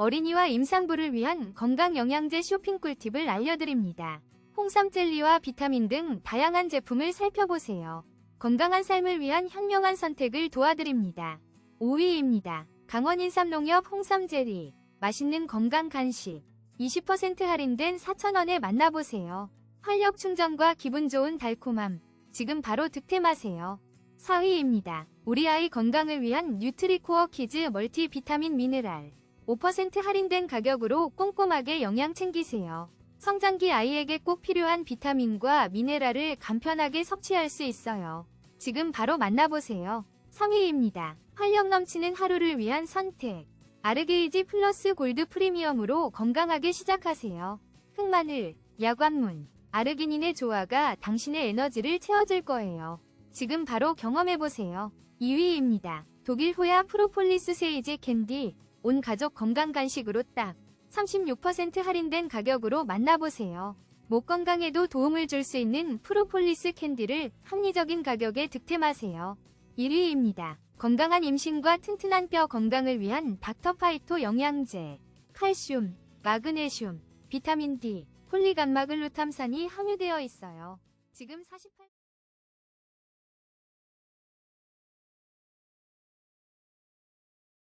어린이와 임산부를 위한 건강 영양제 쇼핑 꿀팁을 알려드립니다. 홍삼 젤리와 비타민 등 다양한 제품을 살펴보세요. 건강한 삶을 위한 현명한 선택을 도와드립니다. 5위입니다. 강원 인삼농협 홍삼 젤리. 맛있는 건강 간식. 20% 할인된 4,000원에 만나보세요. 활력 충전과 기분 좋은 달콤함. 지금 바로 득템하세요. 4위입니다. 우리 아이 건강을 위한 뉴트리코어 키즈 멀티 비타민 미네랄. 5% 할인된 가격으로 꼼꼼하게 영양 챙기세요. 성장기 아이에게 꼭 필요한 비타민과 미네랄을 간편하게 섭취할 수 있어요. 지금 바로 만나보세요. 3위입니다. 활력 넘치는 하루를 위한 선택. 아르게이지 플러스 골드 프리미엄으로 건강하게 시작하세요. 흑마늘, 야관문, 아르기닌의 조화가 당신의 에너지를 채워줄 거예요. 지금 바로 경험해보세요. 2위입니다. 독일 호야 프로폴리스 세이지 캔디. 온 가족 건강 간식으로 딱 36% 할인된 가격으로 만나보세요. 목 건강에도 도움을 줄 수 있는 프로폴리스 캔디를 합리적인 가격에 득템하세요. 1위입니다. 건강한 임신과 튼튼한 뼈 건강을 위한 닥터파이토 영양제. 칼슘, 마그네슘, 비타민 D, 폴리감마글루탐산이 함유되어 있어요. 지금 48